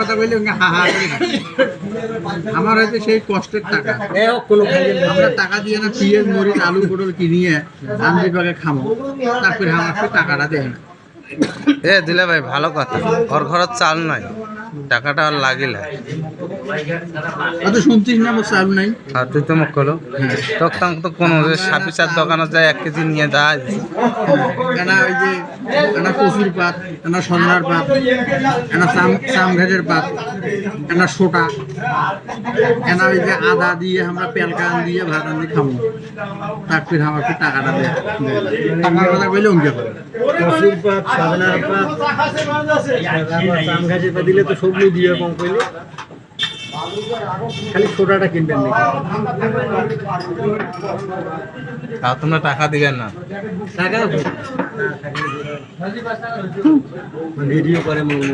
কথা বললে হা হা আমার হয়তো সেই কষ্টের টাকা। আমরা টাকা দিয়ে না পিঁয়াজ মরিচ আলু পটল কিনিয়ে আমি বাগে খামো। তারপরে আমার সে টাকাটা দেয় না। এ দিলে ভাই ভালো কথা। ঘর ঘর চাল নাই। টাকাটা আর লাগিল। অত শুনছিস না চালু নাই। আর তুই তো মুখ করো তখন তো কোনো সাপি চার দোকানে যায় এক কেজি নিয়ে যায় কেনা ওই যে কেনা কচুর পাত কেনা সন্ধ্যার পাত কেনা চাম চাম ঘাটের পাত। কেনা সোটা কেনা ওই যে আদা দিয়ে আমরা পেলকান দিয়ে ভাত আনি খাব তারপরে আমার একটু টাকাটা দেয় টাকার কথা কইলে অঙ্কে করে কচুর পাত সাধনার পাত আম গাছের পাত দিলে তো সবজি দিয়ে কম করলে খালি ছোটাটা কিনবেন তাও তোমরা টাকা দিবেন না। টাকা ভিডিও করে মনে